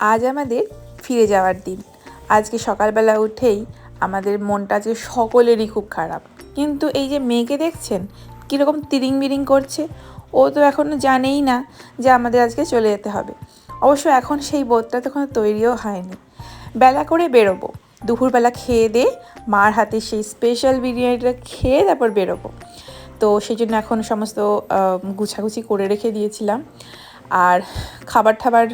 আজ আমাদের ফিরে যাওয়ার দিন। আজকে সকালবেলা উঠেই আমাদের মনটা যে সকলেরই খুব খারাপ। কিন্তু এই যে মেয়েকে দেখছেন, কীরকম তিরিং বিরিং করছে, ও তো এখনও জানেই না যে আমাদের আজকে চলে যেতে হবে। অবশ্য এখন সেই বোধটা তো এখনও তৈরিও হয়নি। বেলা করে বেরোবো, দুপুরবেলা খেয়ে দে মার হাতে সেই স্পেশাল বিরিয়ানিটা খেয়ে তারপর বেরোবো। তো সেই জন্য এখন সমস্ত গুছাগুছি করে রেখে দিয়েছিলাম। আর খাবার ঠাবার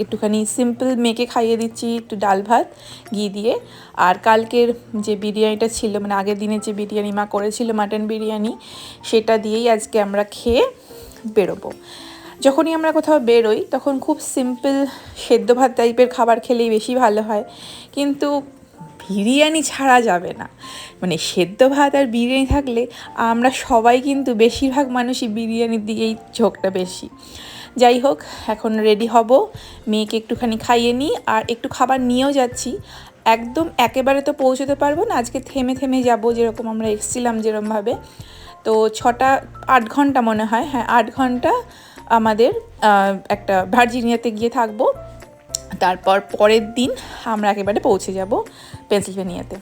একটুখানি সিম্পল মেয়েকে খাইয়ে দিচ্ছি, একটু ডাল ভাত, ঘি দিয়ে। আর কালকের যে বিরিয়ানিটা ছিল মানে আগের দিনের যে বিরিয়ানি মা করেছিল মাটন বিরিয়ানি, সেটা দিয়েই আজকে আমরা খেয়ে বেরোবো। যখনই আমরা কোথাও বেরোই, তখন খুব সিম্পল সেদ্ধ ভাত টাইপের খাবার খেলেই বেশি ভালো হয়। কিন্তু বিরিয়ানি ছাড়া যাবে না। মানে সেদ্ধ ভাত আর বিরিয়ানি থাকলে আমরা সবাই কিন্তু বেশিরভাগ মানুষই বিরিয়ানির দিকেই ঝোঁকটা বেশি। যাই হোক, এখন রেডি হব। মেয়েকে একটুখানি খাইয়ে নিই আর একটু খাবার নিয়েও যাচ্ছি। একদম একেবারে তো পৌঁছতে পারব না, আজকে থেমে থেমে যাব যেরকম আমরা এসছিলাম যেরকমভাবে তো ছটা, আট ঘণ্টা মনে হয় হ্যাঁ আট ঘণ্টা আমাদের একটা ভার্জিনিয়াতে গিয়ে থাকব। তারপর পরের দিন আমরা একেবারে পৌঁছে যাব পেন্সিলভেনিয়াতে।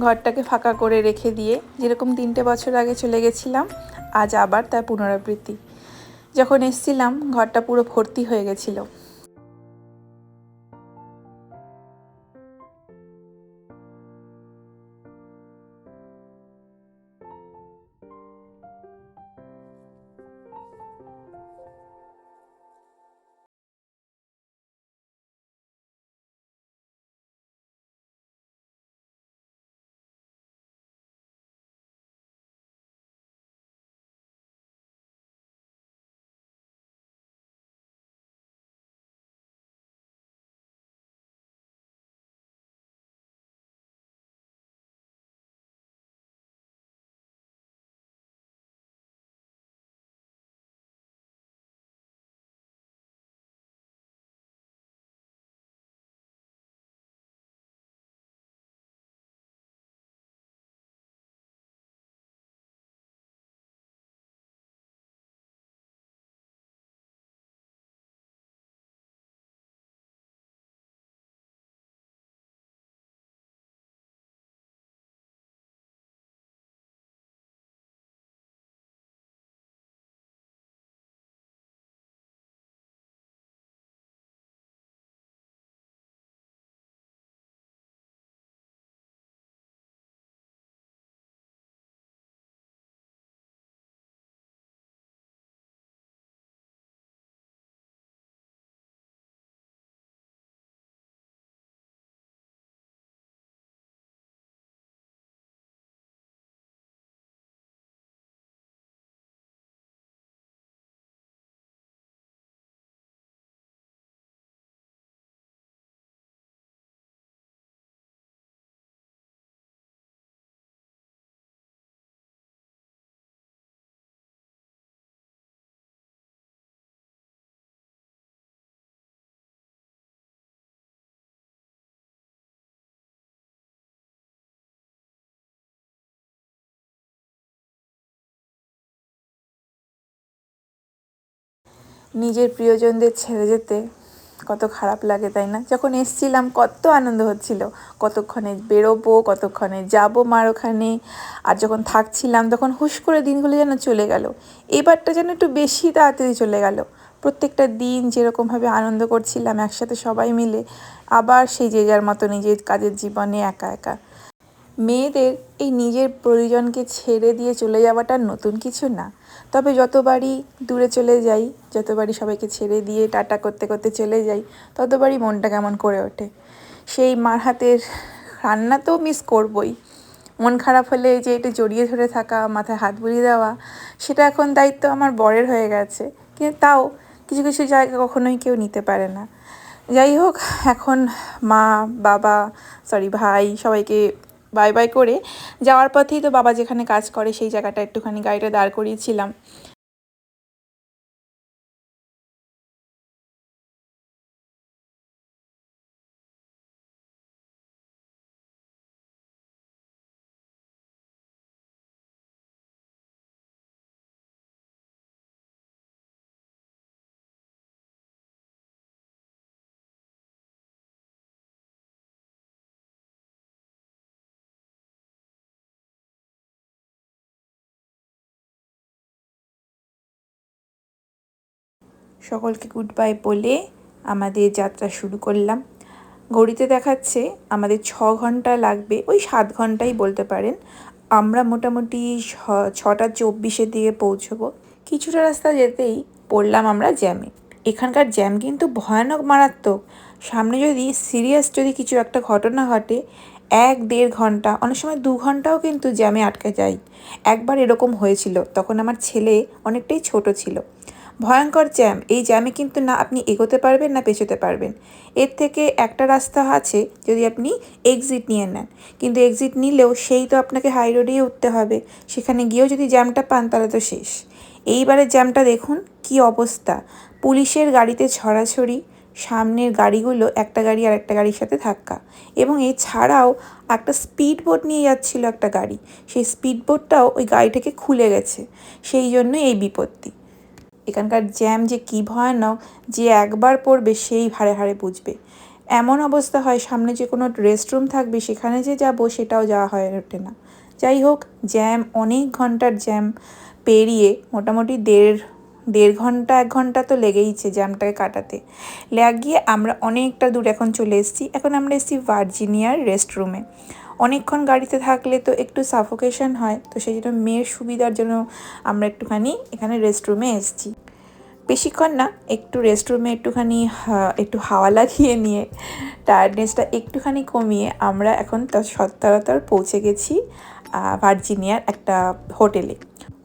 ঘরটাকে ফাঁকা করে রেখে দিয়ে যেরকম তিনটে বছর আগে চলে গেছিলাম, আজ আবার তার পুনরাবৃত্তি। যখন এসছিলাম, ঘরটা পুরো ভর্তি হয়ে গেছিল। নিজের প্রিয়জনদের ছেড়ে যেতে কত খারাপ লাগে, তাই না? যখন এসছিলাম, কত আনন্দ হচ্ছিল। কতক্ষণে বেরোবো, কতক্ষণে যাব মার ওখানে আর যখন থাকছিলাম, তখন হুশ করে দিনগুলো যেন চলে গেল। এবারটা যেন একটু বেশি তাড়াতাড়ি চলে গেল। প্রত্যেকটা দিন যেরকমভাবে আনন্দ করছিলাম, একসাথে সবাই মিলে, আবার সেই যে যার মতো নিজের কাজের জীবনে একা একা। মেয়েদের এই নিজের প্রয়োজনকে ছেড়ে দিয়ে চলে যাওয়াটা নতুন কিছু না। তবে যতবারই দূরে চলে যাই, যতবারই সবাইকে ছেড়ে দিয়ে টাটা করতে করতে চলে যাই, ততবারই মনটা কেমন করে ওঠে। সেই মার হাতের রান্না তো মিস করবই। মন খারাপ হলে যে এটা জড়িয়ে ধরে থাকা, মাথায় হাত বুলিয়ে দেওয়া, সেটা এখন দায়িত্ব আমার বরের হয়ে গেছে। কিন্তু তাও কিছু কিছু জায়গা কখনোই কেউ নিতে পারে না। যাই হোক, এখন মা, বাবা সরি ভাই সবাইকে বাই বাই করে যাওয়ার পথেই তো বাবা যেখানে কাজ করে সেই জায়গাটা একটুখানি গাড়িটা দাঁড় করিয়েছিলাম। সকলকে গুড বাই বলে আমাদের যাত্রা শুরু করলাম। ঘড়িতে দেখাচ্ছে আমাদের ছ ঘণ্টা লাগবে, ওই সাত ঘন্টাই বলতে পারেন। আমরা মোটামুটি ছটা চব্বিশের দিকে পৌঁছবো। কিছুটা রাস্তা যেতেই পড়লাম আমরা জ্যামে এখানকার জ্যাম কিন্তু ভয়ানক মারাত্মক। সামনে যদি সিরিয়াস যদি কিছু একটা ঘটনা ঘটে, এক দেড় ঘণ্টা, অনেক সময় দু ঘন্টাও কিন্তু জ্যামে আটকে যায়। একবার এরকম হয়েছিল, তখন আমার ছেলে অনেকটাই ছোট ছিল। ভয়ঙ্কর জ্যাম। এই জ্যামে কিন্তু না আপনি এগোতে পারবেন, না পেছোতে পারবেন। এর থেকে একটা রাস্তা আছে, যদি আপনি এক্সিট নিয়ে নেন। কিন্তু এক্সিট নিলেও সেই তো আপনাকে হাই রোডেই উঠতে হবে। সেখানে গিয়েও যদি জ্যামটা পান, তাহলে তো শেষ। এইবারের জ্যামটা দেখুন, কি অবস্থা। পুলিশের গাড়িতে ছড়াছড়ি, সামনের গাড়িগুলো একটা গাড়ি আর একটা গাড়ির সাথে ধাক্কা। এবং এছাড়াও একটা স্পিড বোট নিয়ে যাচ্ছিল একটা গাড়ি। সেই স্পিড বোটটাও ওই গাড়িটাকে খুলে গেছে। সেই জন্যই এই বিপত্তি। এখানকার জ্যাম যে কী ভয়ানক, যে একবার পড়বে সেই হাড়ে হাড়ে বুঝবে। এমন অবস্থা হয়, সামনে যে কোনো রেস্টরুম থাকবে, সেখানে যে যাব সেটাও যাওয়া হয়ে ওঠে না। যাই হোক, জ্যাম, অনেক ঘণ্টার জ্যাম পেরিয়ে মোটামুটি দেড় দেড় ঘণ্টা, এক ঘণ্টা তো লেগেইছে জ্যামটাকে কাটাতে। লাগিয়ে আমরা অনেকটা দূর এখন চলে এসেছি। এখন আমরা এসেছি ভার্জিনিয়ার রেস্টরুমে অনেকক্ষণ গাড়িতে থাকলে তো একটু সাফোকেশন হয়, তো সেই জন্য মেয়ের সুবিধার জন্য আমরা একটুখানি এখানে রেস্টরুমে এসেছি। বেশিক্ষণ না, একটু রেস্টরুমে একটুখানি একটু হাওয়া লাগিয়ে নিয়ে টায়ার্ডনেসটা একটুখানি কমিয়ে আমরা এখন তার সত্তরতর পৌঁছে গেছি ভার্জিনিয়ার একটা হোটেলে।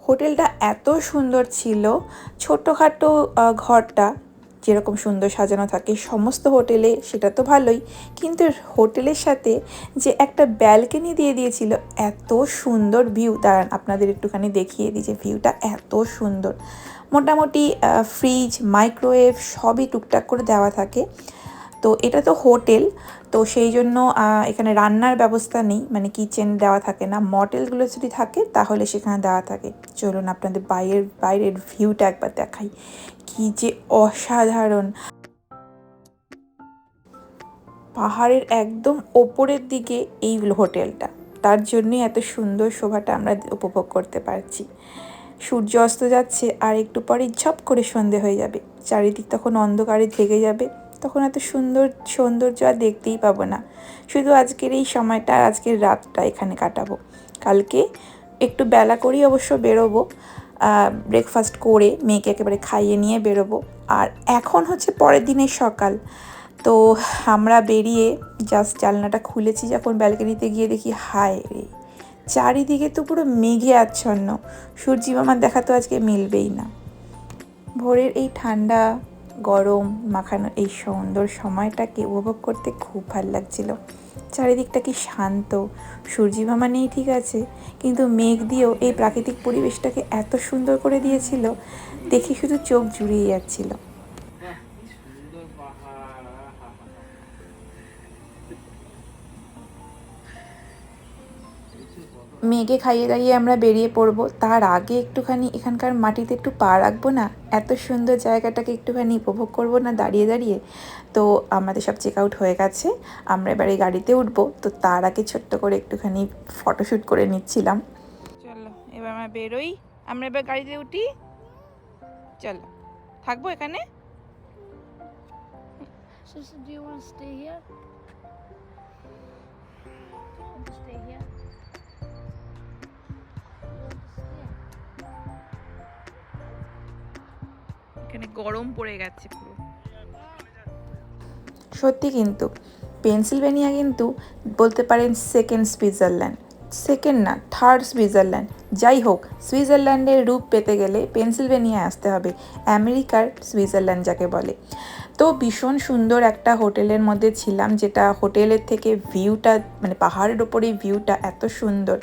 হোটেলটা এত সুন্দর ছিল, ছোটোখাটো ঘরটা যেরকম সুন্দর সাজানো থাকে, সমস্ত হোটেলে সেটা তো ভালোই। কিন্তু হোটেলের সাথে যে একটা ব্যালকনি দিয়ে দিয়েছিল, এত সুন্দর ভিউ দাঁড়ান, আপনাদের একটুখানি দেখিয়ে যে ভিউটা এত সুন্দর। মোটামুটি ফ্রিজ মাইক্রোওয়েভ সবই টুকটাক করে দেওয়া থাকে। তো এটা তো হোটেল, তো সেই জন্য এখানে রান্নার ব্যবস্থা নেই। মানে কিচেন দেওয়া থাকে না। মডেলগুলো যদি থাকে, তাহলে সেখানে দেওয়া থাকে। চলুন আপনাদের বাইরের বাইরের ভিউটা একবার দেখাই। কি যে অসাধারণ। পাহাড়ের একদম ওপরের দিকে এই হোটেলটা। তার জন্যই এত সুন্দর শোভাটা আমরা উপভোগ করতে পারছি। সূর্য অস্ত যাচ্ছে আর একটু পরে ঝপ করে সন্ধে হয়ে যাবে। চারিদিক তখন অন্ধকারে ঢেকে যাবে। তখন এত সুন্দর সৌন্দর্য আর দেখতেই পাবো না। শুধু আজকের এই সময়টা আজকের রাতটা এখানে কাটাবো। কালকে একটু বেলা করেই অবশ্য বেরোবো। ব্রেকফাস্ট করে মেয়েকে একেবারে খাইয়ে নিয়ে বেরোবো। আর এখন হচ্ছে পরের দিনের সকাল। তো আমরা বেরিয়ে জাস্ট জানলাটা খুলেছি যখন ব্যালকনিতে গিয়ে দেখি, হায় রে, চারিদিকে তো পুরো মেঘে আচ্ছন্ন। সূর্যি মামার দেখা তো আজকে মিলবেই না। ভোরের এই ঠান্ডা, গরম, মাখানো এই সুন্দর সময়টাকে উপভোগ করতে খুব ভালো লাগছিল। চারিদিকটা কি শান্ত? সূর্যি ভামা নেই, ঠিক আছে। কিন্তু মেঘ দিয়েও এই প্রাকৃতিক পরিবেশটাকে এত সুন্দর করে দিয়েছিল, দেখে শুধু চোখ জুড়িয়ে যাচ্ছিল। মেয়েকে খাইয়ে দাঁড়িয়ে আমরা বেরিয়ে পড়ব তার আগে একটুখানি এখানকার মাটিতে একটু পা রাখব না? এত সুন্দর জায়গাটাকে একটুখানি উপভোগ করব না দাঁড়িয়ে দাঁড়িয়ে? তো আমাদের সব চেক আউট হয়ে গেছে আমরা এবারে গাড়িতে উঠব। তো তার আগে ছোট্ট করে একটুখানি ফটোশ্যুট করে নিচ্ছিলাম। চলো এবার আমরা বেরোই। আমরা এবার গাড়িতে উঠি। চলো থাকব এখানে? Sister, do you want to stay here? এখানে গরম পড়ে গেছে পুরো। সত্যি কিন্তু, পেনসিলভেনিয়া কিন্তু বলতে পারেন সেকেন্ড সুইজারল্যান্ড সেকেন্ড না থার্ড সুইজারল্যান্ড যাই হোক সুইজারল্যান্ডের রূপ পেতে গেলে পেনসিলভেনিয়া আসতে হবে, আমেরিকার সুইজারল্যান্ড যাকে বলে। তো ভীষণ সুন্দর একটা হোটেলের মধ্যে ছিলাম, যেটা হোটেলের থেকে ভিউটা মানে পাহাড়ের ওপরে ভিউটা এত সুন্দর।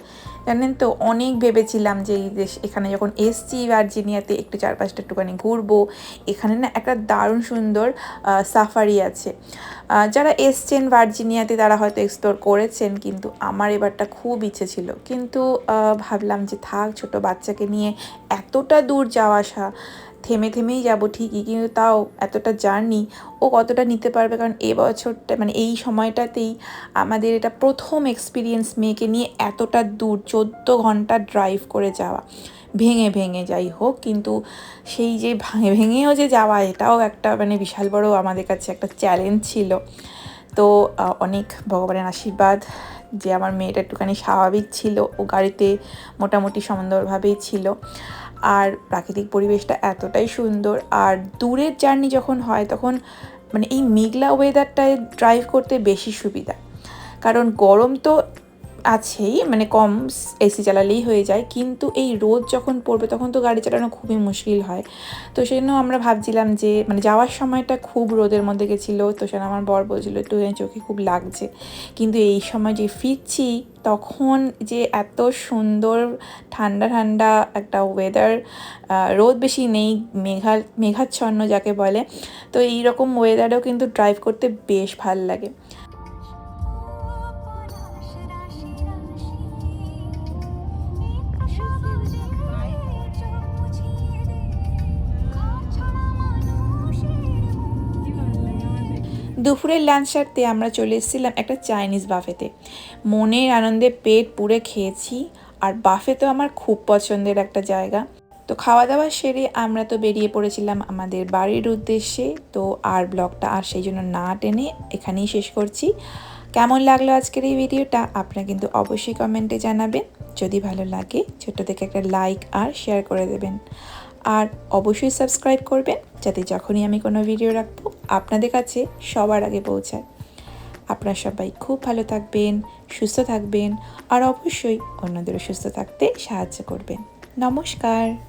জানেন তো, অনেক ভেবেছিলাম যে এই দেশ, এখানে যখন এসছি ভার্জিনিয়াতে একটু চারপাশটা একটুখানি ঘুরবো, এখানে না একটা দারুণ সুন্দর সাফারি আছে। যারা এসছেন ভার্জিনিয়াতে তারা হয়তো এক্সপ্লোর করেছেন, কিন্তু আমার এবারটা খুব ইচ্ছে ছিল। কিন্তু ভাবলাম যে থাক, ছোট বাচ্চাকে নিয়ে এতটা দূর যাওয়া আসা থেমে থেমেই যাব ঠিকই, কিন্তু তাও এতটা জার্নি ও কতটা নিতে পারবে? কারণ এ বছরটা মানে এই সময়টাতেই আমাদের এটা প্রথম এক্সপিরিয়েন্স মেয়েকে নিয়ে এতটা দূর, চোদ্দ ঘণ্টা ড্রাইভ করে যাওয়া। ভেঙে ভেঙে যাই হোক, কিন্তু সেই যে ভাঙে, ভেঙেও যে যাওয়া, এটাও একটা মানে বিশাল বড় আমাদের কাছে একটা চ্যালেঞ্জ ছিল। তো অনেক ভগবানের আশীর্বাদ যে আমার মেয়েটা একটুখানি স্বাভাবিক ছিল, ও গাড়িতে মোটামুটি সুন্দরভাবেই ছিল। আর প্রাকৃতিক পরিবেশটা এতটাই সুন্দর। আর দূরের জার্নি যখন হয়, তখন মানে এই মেঘলা ওয়েদারটায় ড্রাইভ করতে বেশি সুবিধা। কারণ গরম তো আছেই মানে কম এসি চালালেই হয়ে যায়, কিন্তু এই রোদ যখন পড়বে তখন তো গাড়ি চালানো খুবই মুশকিল হয়। তো সেই জন্য আমরা ভাবছিলাম যে মানে যাওয়ার সময়টা খুব রোদের মধ্যে গেছিল, তো সেটা আমার বর বলছিল, একটু চোখে খুব লাগছে। কিন্তু এই সময় যে ফিরছি, তখন যে এত সুন্দর ঠান্ডা ঠান্ডা একটা ওয়েদার রোদ বেশি নেই, মেঘা, মেঘাচ্ছন্ন যাকে বলে, তো এই রকম ওয়েদারেও কিন্তু ড্রাইভ করতে বেশ ভালো লাগে। দুপুরের লাঞ্চ সারতে আমরা চলে এসেছিলাম একটা চাইনিজ বাফেতে মনের আনন্দে পেট পুড়ে খেয়েছি, আর বাফে তো আমার খুব পছন্দের একটা জায়গা। তো খাওয়া দাওয়া সেরে আমরা তো বেরিয়ে পড়েছিলাম আমাদের বাড়ির উদ্দেশ্যে, তো আর ব্লগটা আর সেই জন্য না টেনে এখানেই শেষ করছি। কেমন লাগল আজকের এই ভিডিওটা? আপনারা কিন্তু অবশ্যই কমেন্টে জানাবেন। যদি ভালো লাগে, ছোট্ট থেকে একটা লাইক আর শেয়ার করে দেবেন। আর অবশ্যই সাবস্ক্রাইব করবেন, যাতে যখনই আমি কোনো ভিডিও রাখব, আপনাদের কাছে সবার আগে পৌঁছায়। আপনারা সবাই খুব ভালো থাকবেন, সুস্থ থাকবেন, আর অবশ্যই অন্যদেরও সুস্থ থাকতে সাহায্য করবেন। নমস্কার।